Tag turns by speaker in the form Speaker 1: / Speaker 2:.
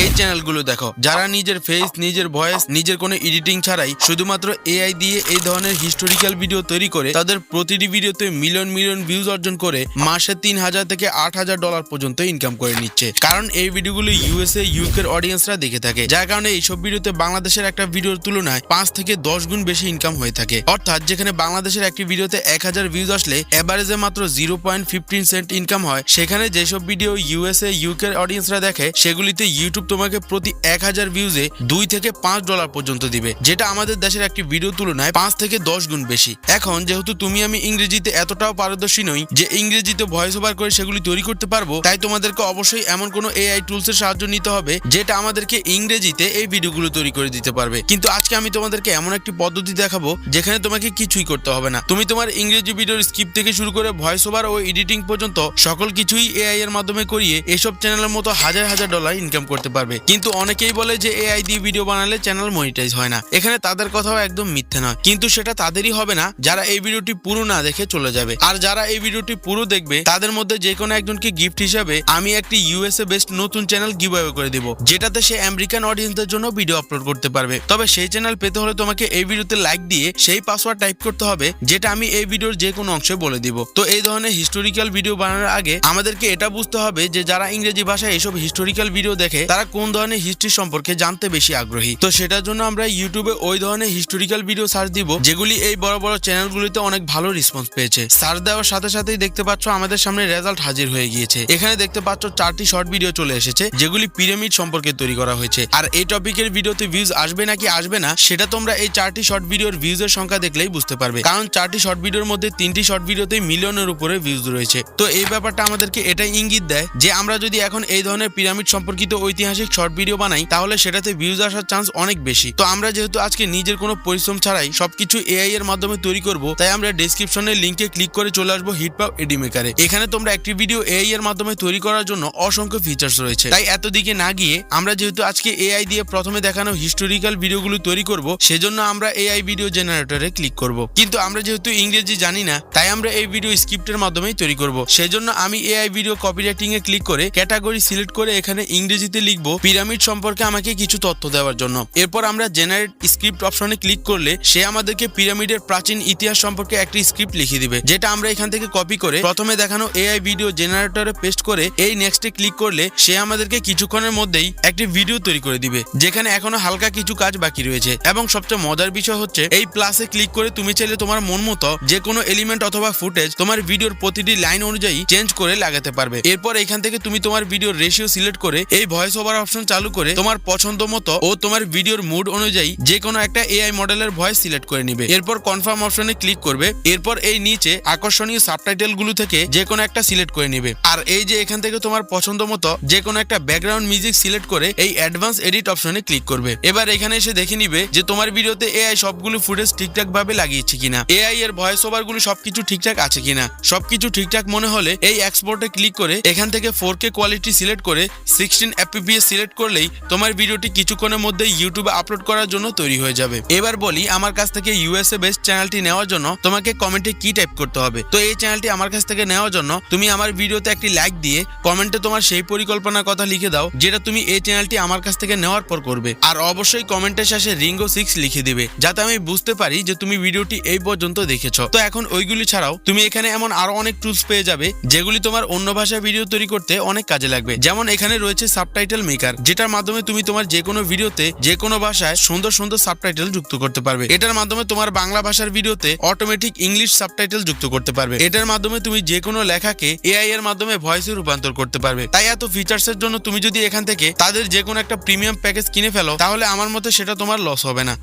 Speaker 1: এই চ্যানেলগুলো দেখো, যারা নিজের ফেস নিজের ভয়েস নিজের কোনো এডিটিং ছাড়াই শুধুমাত্র এআই দিয়ে এই ধরনের হিস্টোরিক্যাল ভিডিও তৈরি করে, তাদের প্রতিটি ভিডিওতে মিলিয়ন মিলিয়ন ভিউজ অর্জন করে মাসে তিন হাজার থেকে আট হাজার ডলার পর্যন্ত ইনকাম করে নিচ্ছে। কারণ এই ভিডিওগুলো ইউএসএ ইউকের অডিয়েন্সরা দেখে থাকে। যার কারণে এইসব ভিডিওতে বাংলাদেশের একটা ভিডিওর তুলনায় পাঁচ থেকে দশ গুণ বেশি ইনকাম হয়ে থাকে। অর্থাৎ যেখানে বাংলাদেশের একটি ভিডিওতে এক হাজার ভিউজ আসলে এভারেজে মাত্র zero point fifteen cent income হয়, সেখানে যেসব ভিডিও ইউএসএ ইউকের অডিয়েন্সরা দেখে, সেগুলিতে ইউটিউব তোমাকে প্রতি এক হাজার ভিউজে দুই থেকে পাঁচ ডলার পর্যন্ত দিবে, যেটা আমাদের দেশের একটি ভিডিও তুলনায় পাঁচ থেকে দশ গুণ বেশি। এখন যেহেতু তুমি আমি ইংরেজিতে এতটাও পারদর্শী নই যে ইংরেজিতে ভয়েস ওভার করে সেগুলি তৈরি করতে পারব, তাই তোমাদেরকে অবশ্যই এমন কোনো এআই টুলস এর সাহায্য নিতে হবে, যেটা আমাদেরকে ইংরেজিতে এই ভিডিওগুলো তৈরি করে দিতে পারবে। কিন্তু আজকে আমি তোমাদেরকে এমন একটি পদ্ধতি দেখাবো, যেখানে তোমাকে কিছুই করতে হবে না। তুমি তোমার ইংরেজি ভিডিওর স্কিপ থেকে শুরু করে ভয়েস ওভার ও এডিটিং পর্যন্ত সকল কিছুই এআই এর মাধ্যমে করিয়ে এসব চ্যানেলের মতো হাজার হাজার ডলার ইনকাম করতে পারবে। কিন্তু অনেকেই বলে যে এআই দিয়ে ভিডিও বানালে চ্যানেল মনিটাইজ হয় না। এখানে তাদের কথাও একদম মিথ্যে নয়। কিন্তু সেটা তাদেরই হবে না, যারা এই ভিডিওটি পুরো না দেখে চলে যাবে। আর যারা এই ভিডিওটি পুরো দেখবে, তাদের মধ্যে যে কোনো একজনকে গিফট হিসাবে আমি একটি ইউএসএ বেস্ট নতুন চ্যানেল গিভ করে দিব, যেটাতে সে আমেরিকান অডিয়েন্সদের জন্য ভিডিও আপলোড করতে পারবে। তবে সেই চ্যানেল পেতে হলে তোমাকে এই ভিডিওতে লাইক দিয়ে সেই পাসওয়ার্ড টাইপ করতে হবে, যেটা আমি এই ভিডিওর যে কোনো অংশে বলে দিব। তো এই ধরনের হিস্টোরিক্যাল ভিডিও বানানোর আগে আমাদেরকে এটা বুঝতে হবে যে যারা ইংরেজি ভাষায় এসব হিস্টোরিক্যাল ভিডিও দেখে তারা কোন ধরনের হিস্ট্রি সম্পর্কে জানতে বেশি আগ্রহী। তো সেটার জন্য আমরা ইউটিউবে ওই ধরনের হিস্টোরিক্যাল ভিডিও সার্চ দিব, যেগুলি এই বড় বড় চ্যানেলগুলিতে অনেক ভালো রেসপন্স পেয়েছে। সার্চ দেওয়ার সাথে সাথেই দেখতে পাচ্ছ আমাদের সামনে রেজাল্ট হাজির হয়ে গিয়েছে। এখানে দেখতে পাচ্ছ চারটি শর্ট ভিডিও চলে এসেছে, যেগুলি পিরামিড সম্পর্কে তৈরি করা হয়েছে। আর এই টপিকের ভিডিওতে ভিউজ আসবে নাকি আসবে না, সেটা তোমরা এই চারটি শর্ট ভিডিওর ভিউজের সংখ্যা দেখলেই বুঝতে পারবে। কারণ চারটি শর্ট ভিডিওর মধ্যে তিনটি শর্ট ভিডিওতে মিলিয়নের উপরে ভিউজ রয়েছে। তো এই ব্যাপারটা আমাদেরকে এটাই ইঙ্গিত দেয় যে আমরা যদি এখন এই ধরনের পিরামিড সম্পর্কিত ঐতিহাসিক শর্ট ভিডিও বানাই, তাহলে সেটাতে ভিউজ আসার চান্স অনেক বেশি। তো আমরা যেহেতু আজকে নিজের কোনো পরিশ্রম ছাড়াই সবকিছু এআই এর মাধ্যমে তৈরি করব, তাই আমরা ডেসক্রিপশনের লিঙ্কে ক্লিক করে চলে আসব হিটপাও এডি মেকারে এখানে তোমরা একটি ভিডিও এআই এর মাধ্যমে তৈরি করার জন্য অসংখ্য ফিচার্স রয়েছে। তাই এত দিকে না গিয়ে আমরা যেহেতু আজকে এআই দিয়ে প্রথমে দেখানো হিস্টোরিক্যাল ভিডিওগুলো তৈরি করব, সেজন্য আমরা এআই ভিডিও জেনারেটরে ক্লিক করব। কিন্তু আমরা যেহেতু ইংরেজি জানি না, তাই আমরা এই ভিডিও স্ক্রিপ্টের মাধ্যমেই তৈরি করব। সেজন্য আমি এআই ভিডিও কপিরাইটিং এ ক্লিক করে ক্যাটাগরি সিলেক্ট করে এখানে ইংরেজিতে লিখব, পিরামিড সম্পর্কে আমাকে কিছু তথ্য দেওয়ার জন্য। এরপর আমরা জেনারেট স্ক্রিপ্ট অপশনে ক্লিক করলে সে আমাদেরকে পিরামিডের প্রাচীন ইতিহাস সম্পর্কে একটি স্ক্রিপ্ট লিখে দিবে, যেটা আমরা এখান থেকে কপি করে প্রথমে দেখানো এআই ভিডিও জেনারেটরে পেস্ট করে এই নেক্সটে ক্লিক করলে সে আমাদেরকে কিছুক্ষণের মধ্যেই একটি ভিডিও তৈরি করে দিবে, যেখানে এখনও হালকা কিছু কাজ বাকি রয়েছে। এবং সবচেয়ে মজার বিষয় হচ্ছে, এই প্লাসে ক্লিক করে তুমি চাইলে তোমার মন মতো যে কোনো এলিমেন্ট অথবা ফুটেজ তোমার ভিডিওর প্রতিটি লাইন অনুযায়ী চেঞ্জ করে লাগাতে পারবে। এরপর এখান থেকে তুমি তোমার ভিডিওর রেশিও সিলেক্ট করে এই ভয়েস ওভার অপশন চালু করে তোমার পছন্দ মতো ও তোমার ভিডিওর মুড অনুযায়ী যে কোনো একটা এআই মডেলের ভয়েস সিলেক্ট করে নিবে। এরপর কনফার্ম অপশনে ক্লিক করবে। এরপর এই নিচে আকর্ষণীয় সাবটাইটেলগুলো থেকে যে কোনো একটা সিলেক্ট করে নিবে। আর এই যে এখান থেকে তোমার পছন্দ মতো যে কোনো একটা ব্যাকগ্রাউন্ড মিউজিক সিলেক্ট করে এই অ্যাডভান্স এডিট অপশনে ক্লিক করবে। এবার এখানে এসে দেখে নিবে যে তোমার ভিডিওতে এআই সবগুলো ফুটেজ ঠিকঠাক ভাবে লাগিয়েছে কিনা। এআই এর ভয়েস ওভারগুলো সবকিছু ঠিকঠাক আছে কিনা। সবকিছু ঠিকঠাক মনে হলে এই এক্সপোর্টে ক্লিক করে এখান থেকে ফোর কে কোয়ালিটি সিলেক্ট করে সিক্সটিন এফপিপিএস সিলেক্ট করলেই তোমার ভিডিওটি কিছুক্ষণের মধ্যে ইউটিউবে আপলোড করার জন্য তৈরি হয়ে যাবে। এবার বলি, আমার কাছ থেকে ইউএসএ বেস্ট চ্যানেলটি নেওয়ার জন্য তোমাকে কমেন্টে কি টাইপ করতে হবে? তো এই চ্যানেলটি আমার কাছ থেকে নেওয়ার জন্য তুমি আমার ভিডিওতে একটি লাইক দিয়ে কমেন্টে তোমার সেই পরিকল্পনার কথা লিখে দাও, যেটা তুমি এই চ্যানেলটি আমার কাছ থেকে নেওয়ার পর করবে। আর অবশ্যই কমেন্টের শেষে রিঙ্গো সিক্স লিখে দিবে, যাতে আমি বুঝতে পারি যে তুমি ভিডিওটি এই পর্যন্ত দেখেছ। তো এখন ওইগুলি ছাড়াও তুমি এখানে এমন আরও অনেক টুলস পেয়ে যাবে, যেগুলি তোমার অন্য ভাষায় ভিডিও তৈরি করতে অনেক কাজে লাগবে। যেমন এখানে রয়েছে সাবটাইটেল মেকার যেটার মাধ্যমে তুমি তোমার যে কোনো ভিডিওতে যে কোনো ভাষায় সুন্দর সুন্দর সাবটাইটেল যুক্ত করতে পারবে। এটার মাধ্যমে তোমার বাংলা ভাষার ভিডিওতে অটোমেটিক ইংলিশ সাবটাইটেল যুক্ত করতে পারবে। এটার মাধ্যমে তুমি যে কোনো লেখাকে এআই এর মাধ্যমে ভয়েসে রূপান্তর করতে পারবে। তাই এত ফিচার্স এর জন্য তুমি যদি এখান থেকে তাদের যে কোনো একটা প্রিমিয়াম প্যাকেজ কিনে ফেলো, তাহলে আমার মতে সেটা তোমার লস হবে না।